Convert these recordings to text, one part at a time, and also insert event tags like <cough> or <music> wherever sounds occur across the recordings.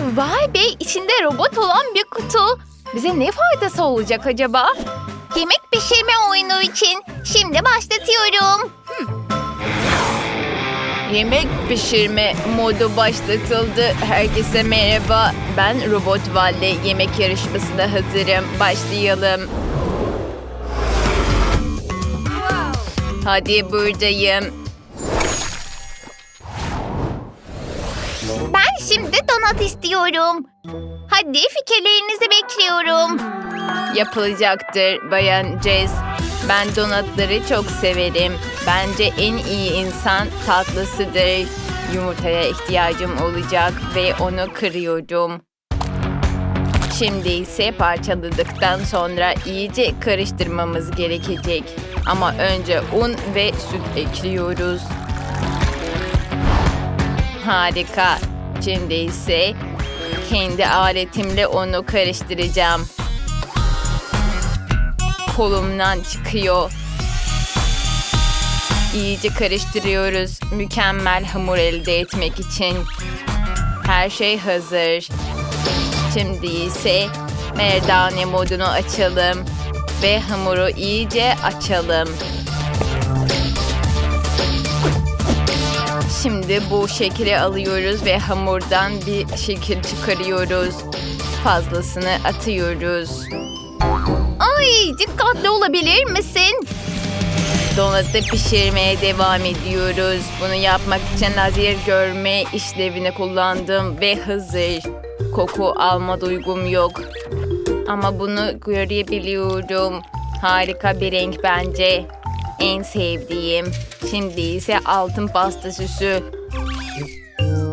Vay be içinde robot olan bir kutu. Bize ne faydası olacak acaba? Yemek pişirme oyunu için. Şimdi başlatıyorum. Yemek pişirme modu başlatıldı. Herkese merhaba. Ben Robot Valle. Yemek yarışmasına hazırım. Başlayalım. Hadi buradayım. Şimdi donat istiyorum. Hadi fikirlerinizi bekliyorum. Yapılacaktır Bayan Jess. Ben donatları çok severim. Bence en iyi insan tatlısıdır. Yumurtaya ihtiyacım olacak ve onu kırıyorum. Şimdi ise parçaladıktan sonra iyice karıştırmamız gerekecek. Ama önce un ve süt ekliyoruz. Harika. Şimdi ise kendi aletimle onu karıştıracağım. Kolumdan çıkıyor. İyice karıştırıyoruz. Mükemmel hamur elde etmek için. Her şey hazır. Şimdi ise merdane modunu açalım ve hamuru iyice açalım. Şimdi bu şekli alıyoruz ve hamurdan bir şekil çıkarıyoruz. Fazlasını atıyoruz. Ay dikkatli olabilir misin? Donatı pişirmeye devam ediyoruz. Bunu yapmak için lazer görme işlevini kullandım ve hazır. Koku alma duygum yok. Ama bunu görebiliyorum. Harika bir renk bence. En sevdiğim. Şimdi ise altın pasta süsü.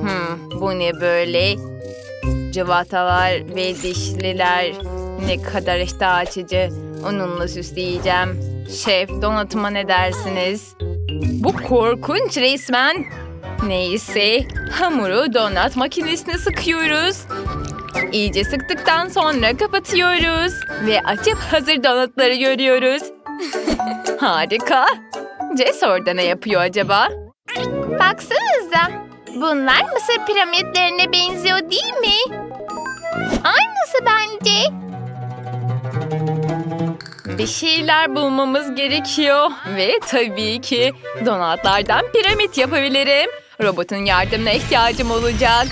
Hmm, bu ne böyle? Cıvatalar ve dişliler. Ne kadar iştah açıcı. Onunla süsleyeceğim. Şef donatıma ne dersiniz? Bu korkunç resmen. Neyse hamuru donat makinesine sıkıyoruz. İyice sıktıktan sonra kapatıyoruz. Ve açıp hazır donatları görüyoruz. <laughs> Harika. Jess orada ne yapıyor acaba? Baksanıza. Bunlar Mısır piramitlerine benziyor değil mi? Aynısı bence. Bir şeyler bulmamız gerekiyor. Ve tabii ki donatlardan piramit yapabilirim. Robotun yardımına ihtiyacım olacak.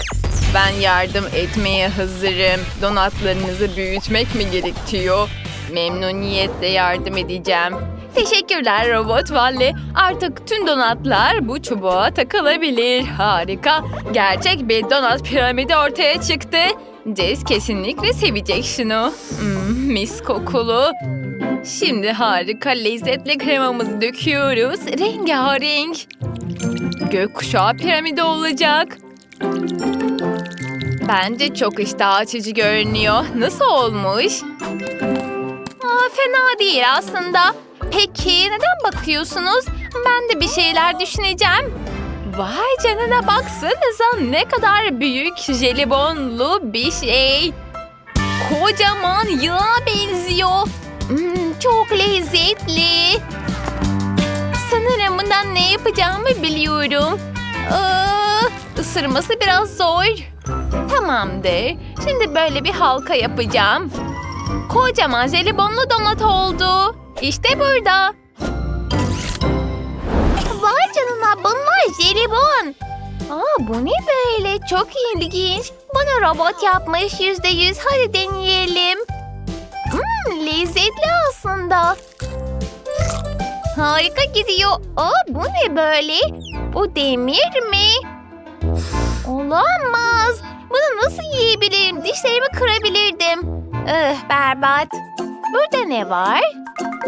Ben yardım etmeye hazırım. Donatlarınızı büyütmek mi gerekiyor? Memnuniyetle yardım edeceğim. Teşekkürler Robot Valle. Artık tüm donatlar bu çubuğa takılabilir. Harika. Gerçek bir donat piramidi ortaya çıktı. Jess kesinlikle sevecek şunu. Hmm, mis kokulu. Şimdi harika lezzetli kremamızı döküyoruz. Rengarenk. Gökkuşağı piramidi olacak. Bence çok iştah açıcı görünüyor. Nasıl olmuş? Aa, fena değil aslında. Peki neden bakıyorsunuz? Ben de bir şeyler düşüneceğim. Vay canına baksanıza ne kadar büyük jelibonlu bir şey. Kocaman yıla benziyor. Hmm, çok lezzetli. Sanırım bundan ne yapacağımı biliyorum. Aa, ısırması biraz zor. Tamamdır. Şimdi böyle bir halka yapacağım. Kocaman jelibonlu donat oldu. İşte burada. Vay canına bunlar jelibon. Aa, bu ne böyle? Çok ilginç. Bunu robot yapmış yüzde yüz. Hadi deneyelim. Hmm, lezzetli aslında. Harika gidiyor. Aa, bu ne böyle? Bu demir mi? Olamaz. Bunu nasıl yiyebilirim? Dişlerimi kırabilirdim. Öh berbat. Burada ne var?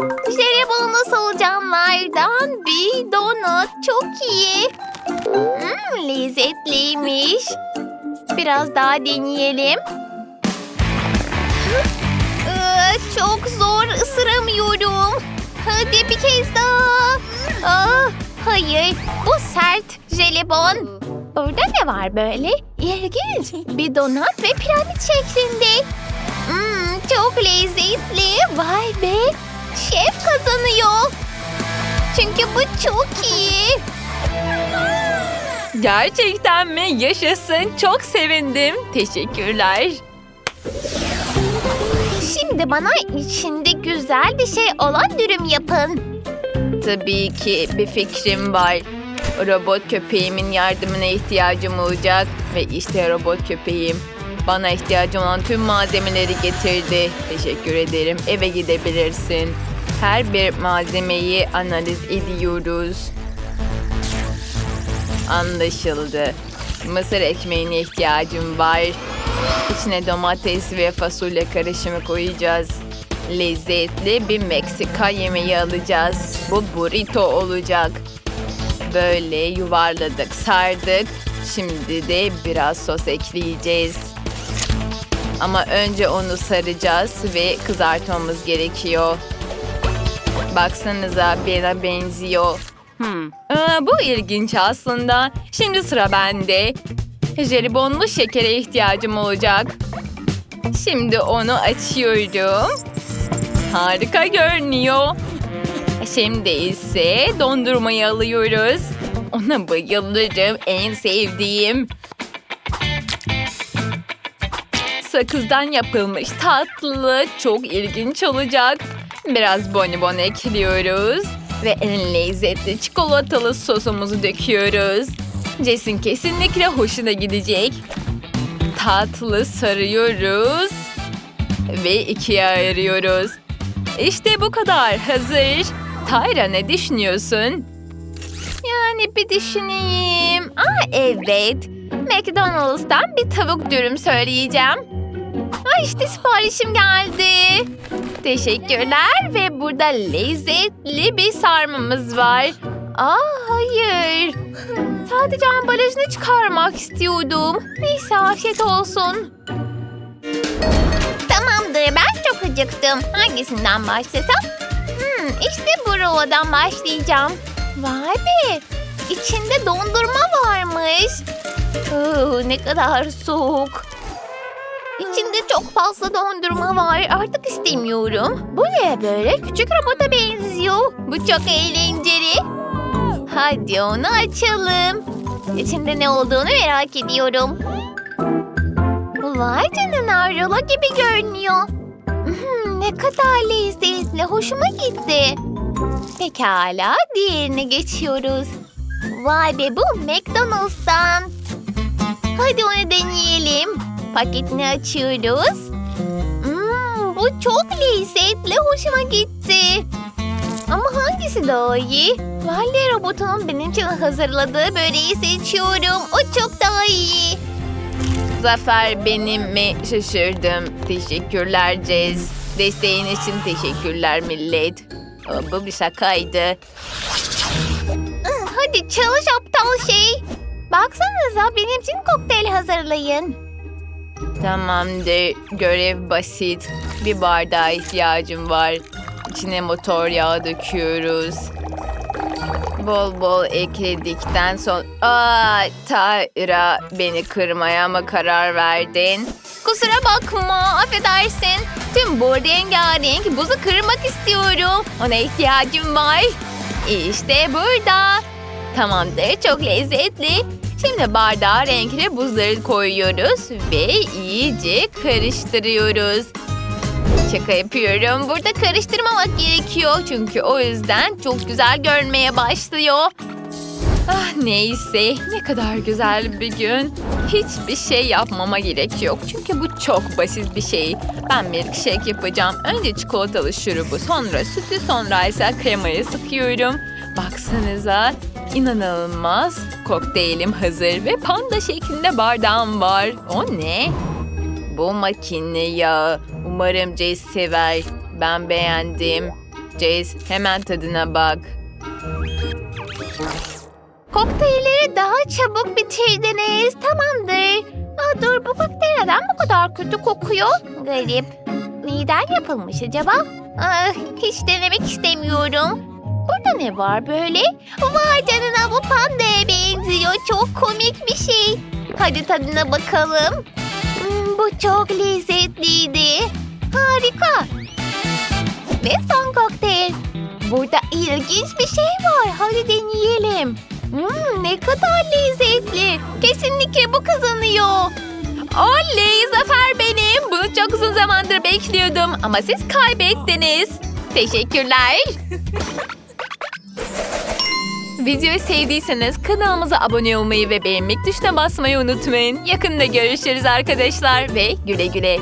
Jelibonlu solucanlardan bir donut. Çok iyi. Hmm, lezzetliymiş. Biraz daha deneyelim. Iı, çok zor ısıramıyorum. Hadi bir kez daha. Aa, hayır bu sert jelibon. Orada ne var böyle? İlginç. Bir donat ve piramit şeklinde. Hmm, çok lezzetli. Kazanıyor. Çünkü bu çok iyi. Gerçekten mi? Yaşasın. Çok sevindim. Teşekkürler. Şimdi bana içinde güzel bir şey olan dürüm yapın. Tabii ki bir fikrim var. Robot köpeğimin yardımına ihtiyacım olacak. Ve işte robot köpeğim. Bana ihtiyacım olan tüm malzemeleri getirdi. Teşekkür ederim. Eve gidebilirsin. Her bir malzemeyi analiz ediyoruz. Anlaşıldı. Mısır ekmeğine ihtiyacım var. İçine domates ve fasulye karışımı koyacağız. Lezzetli bir Meksika yemeği alacağız. Bu burrito olacak. Böyle yuvarladık, sardık. Şimdi de biraz sos ekleyeceğiz. Ama önce onu saracağız ve kızartmamız gerekiyor. Baksanıza bana benziyor. Hmm. Aa, bu ilginç aslında. Şimdi sıra bende. Jelibonlu şekere ihtiyacım olacak. Şimdi onu açıyorum. Harika görünüyor. Şimdi ise dondurmayı alıyoruz. Ona bayılırım. En sevdiğim. Sakızdan yapılmış tatlı. Çok ilginç olacak. Biraz bonibon ekliyoruz. Ve en lezzetli çikolatalı sosumuzu döküyoruz. Jess'in kesinlikle hoşuna gidecek. Tatlı sarıyoruz. Ve ikiye ayırıyoruz. İşte bu kadar hazır. Tayra ne düşünüyorsun? Yani bir düşüneyim. Aa evet. McDonald's'tan bir tavuk dürüm söyleyeceğim. Aa işte siparişim geldi. Teşekkürler ve burada lezzetli bir sarmamız var. Aa hayır. Sadece ambalajını çıkarmak istiyordum. Neyse afiyet olsun. Tamamdır ben çok acıktım. Hangisinden başlasam? Hmm, işte bu rulodan başlayacağım. Vay be! İçinde dondurma varmış. Oo, ne kadar soğuk. İçinde çok fazla dondurma var. Artık istemiyorum. Bu ne böyle? Küçük robota benziyor. Bu çok eğlenceli. Hadi onu açalım. İçinde ne olduğunu merak ediyorum. Vay canına rulo gibi görünüyor. Hmm, ne kadar lezzetli. Hoşuma gitti. Pekala diğerine geçiyoruz. Vay be bu McDonald's'tan. Hadi onu deneyelim. Paketini açıyoruz. Hmm, bu çok lezzetli. Hoşuma gitti. Ama hangisi daha iyi? Vali robotunun benim için hazırladığı böreği seçiyorum. O çok daha iyi. Zafer benim mi? Şaşırdım. Teşekkürler Cez. Desteğin için teşekkürler millet. Bu bir şakaydı. Hadi çalış aptal şey. Baksanıza benim için kokteyl hazırlayın. Tamamdır. Görev basit. Bir bardağa ihtiyacım var. İçine motor yağı döküyoruz. Bol bol ekledikten sonra... Aa, Tayra beni kırmaya mı karar verdin? Kusura bakma affedersin. Tüm bu rengarenk buzu kırmak istiyorum. Ona ihtiyacım var. İşte burada. Tamamdır, çok lezzetli. Şimdi bardağa renkli buzları koyuyoruz ve iyice karıştırıyoruz. Şaka yapıyorum. Burada karıştırmamak gerekiyor çünkü o yüzden çok güzel görünmeye başlıyor. Ah neyse ne kadar güzel bir gün. Hiçbir şey yapmama gerek yok. Çünkü bu çok basit bir şey. Ben milkshake yapacağım. Önce çikolatalı şurubu, sonra sütü, sonra ise kremayı sıkıyorum. Baksanıza inanılmaz. Kokteylim hazır ve panda şeklinde bardağım var. O ne? Bu makine yağı. Umarım Jace sever. Ben beğendim. Jace hemen tadına bak. Kokteylleri daha çabuk bitirdiniz. Tamamdır. Aa, dur bu kokteyl neden bu kadar kötü kokuyor? Garip. Neden yapılmış acaba? Ah, hiç denemek istemiyorum. Burada ne var böyle? Vay bu pandaya benziyor. Çok komik bir şey. Hadi tadına bakalım. Hmm, bu çok lezzetliydi. Harika. Ve son kokteyl. Burada ilginç bir şey var. Hadi deneyelim. Hmm, ne kadar lezzetli. Kesinlikle bu kazanıyor. Oley zafer benim. Bunu çok uzun zamandır bekliyordum ama siz kaybettiniz. Teşekkürler. <laughs> Videoyu sevdiyseniz kanalımıza abone olmayı ve beğenmek tuşuna basmayı unutmayın. Yakında görüşürüz arkadaşlar ve güle güle.